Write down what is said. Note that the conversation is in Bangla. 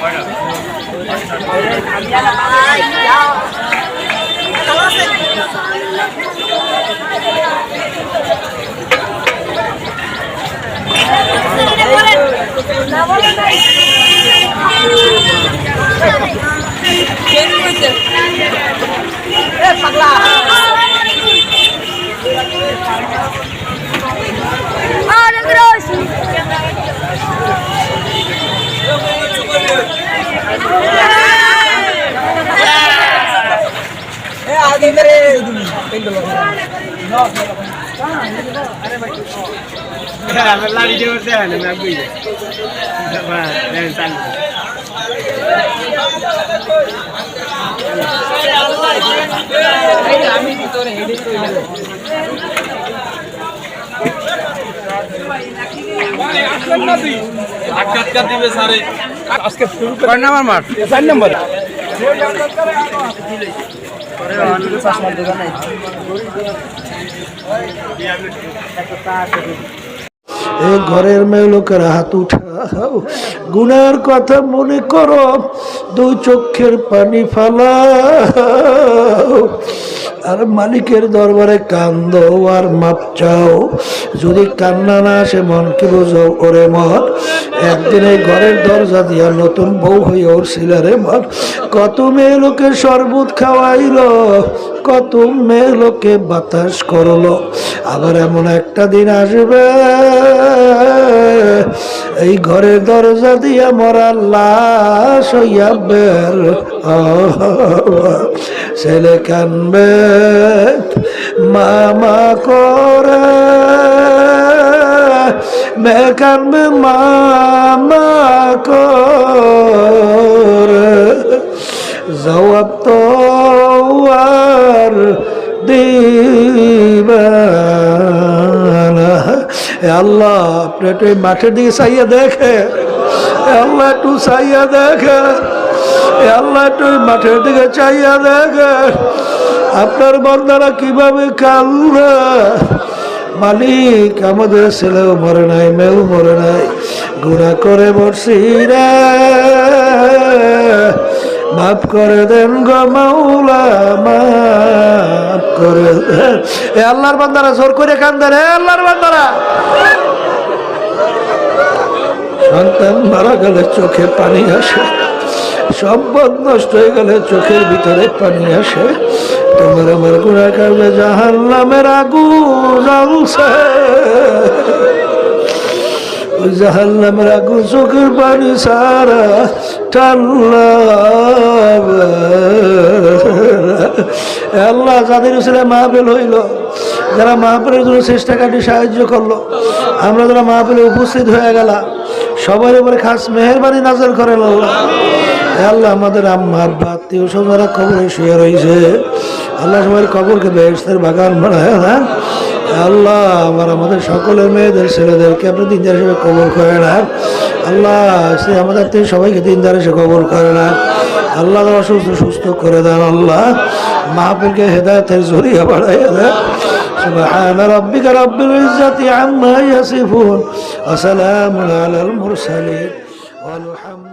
Bueno. লাড়ি দিয়ে বসে হয় না বুঝে চালু কয় নাম্বার। মাঠ চার নম্বর এ ঘরের মেয়ে লোকের হাত উঠাও। গুনার কথা মনে করো, দুই চোখের পানি ফালাও। আর মালিকের দরবারে কান্দ আর মাপ চাও। যদি কান্না না আসে মনকে বোঝো? ওরে মন, একদিন এই ঘরের দরজা দিয়া নতুন বউ হয়ে উঠছিল রে মন। কত মেয়ে লোকে শরবত খাওয়াইলো কত মেয়ে লোকে বাতাস করল। আবার এমন একটা দিন আসবে, এই ঘরের দরজা দিয়া মরা লাশ হইয়া বের ছেলে কানবে, মামা করে। মেয়ে কানবে, মামা করে। আল্লাহ আপনি একটু এই মাঠের দিকে চাইয়া দেখে। আল্লাহ, একটু চাইয়া দেখে। আল্লাহ, একটু মাঠের দিকে চাইয়া দেখে। আপনার বন্দারা কীভাবে কান্দে মালিক, আমাদের ছেলেও মরে নাই, মেয়েও মরে নাই। গুণা করে বসছি রে। মাফ করে দেন গো মাওলা, মাফ করে দেন। এ আল্লাহর বান্দারা জোর করে কান্দে রে আল্লাহর বান্দারা। সন্তান মারা গেলে চোখে পানি আসে, সম্পদ নষ্ট হয়ে গেলে চোখের ভিতরে পানি আসে। তোমার আমার গুণা কারণে জাহান নামের আগু জ্বলছে। ওই জাহান নামের চোখের পানি সারা টাল্লা আল্লাহ যাদের ছেলে মাহফিল হইল, যারা মাহফিলের জন্য চেষ্টা কাটি সাহায্য করল, আমরা যারা মাহফিলে উপস্থিত হয়ে গেলাম, সবার উপরে খাস মেহরবানি নাজর করেন আল্লাহ। আল্লাহ, আমাদের আম্মা, আব্বা, আত্মীয় স্বজনরা কবরে শুয়ে রয়েছে আল্লাহ সবার কবরকে বেহেস্তের বাগান বানায় না? আল্লাহ আমার আমাদের সকলের মেয়েদের ছেলেদেরকে আপনি দিনদার হিসেবে কবর করে না আল্লাহ সে আমাদের থেকে সবাইকে দিনদার হিসেবে কবর করে না আল্লাহ তারা সুস্থ সুস্থ করে দেন আল্লাহ মাহফিলকে হেদায়তের জরিয়া বাড়াইয়া দেন سبحان ربك رب العزة عما يصفون وسلام على المرسلين والحمد